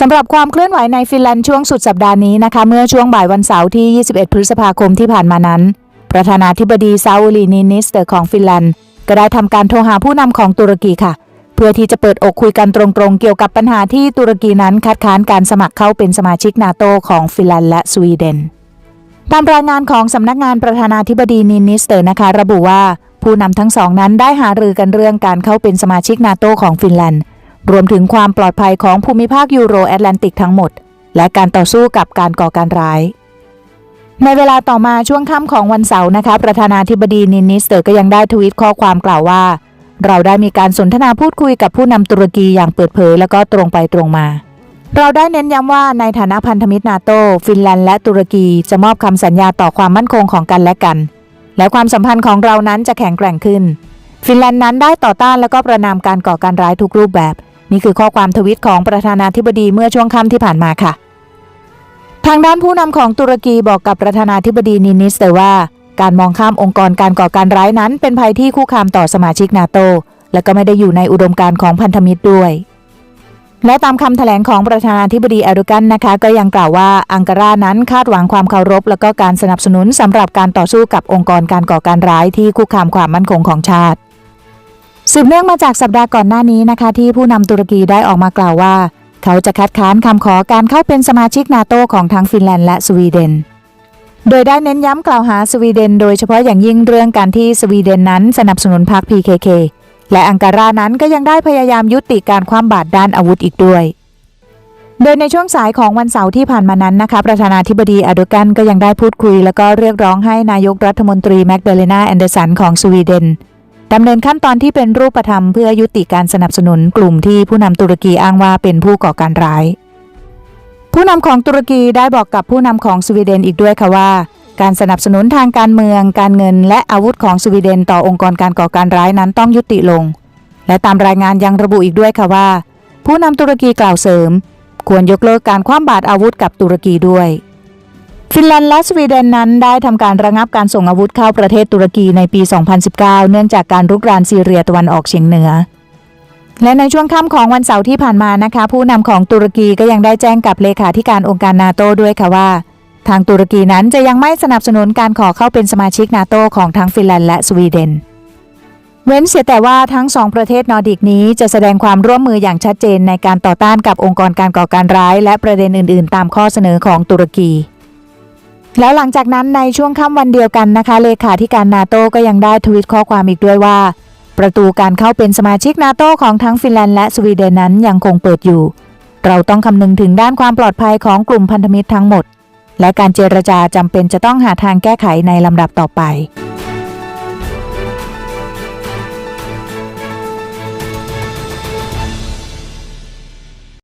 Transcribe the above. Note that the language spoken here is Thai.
สำหรับความเคลื่อนไหวในฟินแลนด์ช่วงสุดสัปดาห์นี้นะคะเมื่อช่วงบ่ายวันเสาร์ที่ 21 พฤษภาคมที่ผ่านมานั้น ประธานาธิบดีซาอูลีนินิสเตอร์ของฟินแลนด์ก็ได้ทำการโทรหาผู้นำของตุรกีค่ะ เพื่อที่จะเปิดอกคุยกันตรงๆ เกี่ยวกับปัญหาที่ตุรกีนั้นคัดค้านการสมัครเข้าเป็นสมาชิกนาโตของฟินแลนด์และสวีเดน ตามรายงานของสำนักงานประธานาธิบดีนินิสเตอร์นะคะ ระบุว่าผู้นำทั้งสองนั้นได้หารือกันเรื่องการเข้าเป็นสมาชิกนาโตของฟินแลนด์ รวมถึงความปลอดภัยของภูมิภาคยูโรแอตแลนติกทั้งหมด และการต่อสู้กับการก่อการร้าย ในเวลาต่อมาช่วงค่ำของวันเสาร์นะคะ ประธานาธิบดีนินิสเตอร์ก็ยังได้ทวีตข้อความกล่าวว่า เราได้มีการสนทนาพูดคุยกับผู้นำตุรกีอย่างเปิดเผย แล้วก็ตรงไปตรงมา เราได้เน้นย้ำว่าในฐานะพันธมิตรนาโตฟินแลนด์และตุรกีจะมอบคำสัญญาต่อความมั่นคงของกันและกัน และความสัมพันธ์ของเรานั้นจะแข็งแกร่งขึ้น ฟินแลนด์นั้นได้ต่อต้านและก็ประนามการก่อการร้ายทุกรูปแบบ นี่คือข้อความทวิตของประธานาธิบดีเมื่อช่วงค่ำที่ผ่านมาค่ะ ทางด้านผู้นำของตุรกีบอกกับประธานาธิบดีนินิสเตอร์ว่า การมองข้ามองค์กรการก่อการร้ายนั้น เป็นภัยที่คุกคามต่อสมาชิกนาโต และก็ไม่ได้อยู่ในอุดมการณ์ของพันธมิตรด้วยและตามคำแถลงของประธานาธิบดีเอร์โดกันนะคะ ก็ยังกล่าวว่าอังการานั้นคาดหวังความเคารพ และก็การสนับสนุนสำหรับการต่อสู้กับองค์กรการก่อการร้ายที่คุกคามความมั่นคงของชาติ สืบเนื่องมาจากสัปดาห์ก่อนหน้านี้นะคะ ที่ผู้นำตุรกีได้ออกมากล่าวว่า เขาจะคัดค้านคำขอการเข้าเป็นสมาชิกนาโตของทั้งฟินแลนด์และสวีเดน โดยได้เน้นย้ำกล่าวหาสวีเดน โดยเฉพาะอย่างยิ่งเรื่องการที่สวีเดนนั้นสนับสนุนพรรค PKK และอังการานั้นก็ยังได้พยายามยุติการคว่ำบาตรด้านอาวุธอีกด้วย โดยในช่วงสายของวันเสาร์ที่ผ่านมานั้นนะคะ ประธานาธิบดีอ r โดกันก็ยังได้พูดคุย แล้วก็เรียกร้องให้นายกรัฐมนตรีแมกเดเลนาแอนเดอร์สันของสวีเดน ดำเนินขั้นตอนที่เป็นรูปธรรมเพื่อยุติการสนับสนุนกลุ่มที่ผู้นำตุรกีอ้างว่าเป็นผู้ก่อการร้าย ผู้นำของตุรกีได้บอกกับผู้นำของสวีเดนอีกด้วยค่ะว่า การสนับสนุนทางการเมือง การเงิน และอาวุธของสวีเดนต่อองค์กรการก่อการร้ายนั้นต้องยุติลง และตามรายงานยังระบุอีกด้วยค่ะว่า ผู้นำตุรกีกล่าวเสริม ควรยกเลิกการคว่ำบาตรอาวุธกับตุรกีด้วย ฟินแลนด์และสวีเดนนั้นได้ทำการระงับการส่งอาวุธเข้าประเทศตุรกีในปี 2019 เนื่องจากการรุกรานซีเรียตะวันออกเฉียงเหนือ และในช่วงค่ำของวันเสาร์ที่ผ่านมานะคะ ผู้นำของตุรกีก็ยังได้แจ้งกับเลขาธิการองค์การนาโตด้วยค่ะว่า ทางตุรกีนั้นจะยังไม่สนับสนุนการขอเข้าเป็นสมาชิกนาโตของทั้งฟินแลนด์และสวีเดนเว้นเสียแต่ว่าทั้งสองประเทศนอร์ดิกนี้จะแสดงความร่วมมืออย่างชัดเจนในการต่อต้านกับองค์กรการก่อการร้าย และประเด็นอื่น ๆ ตามข้อเสนอของตุรกี แล้วหลังจากนั้นในช่วงค่ำวันเดียวกันนะคะ เลขาธิการนาโตก็ยังได้ทวิตข้อความอีกด้วยว่า ประตูการเข้าเป็นสมาชิกนาโตของทั้งฟินแลนด์และสวีเดนนั้นยังคงเปิดอยู่ เราต้องคำนึงถึงด้านความปลอดภัยของกลุ่มพันธมิตรทั้งหมด และการเจรจาจำเป็นจะต้องหาทางแก้ไขในลำดับต่อไป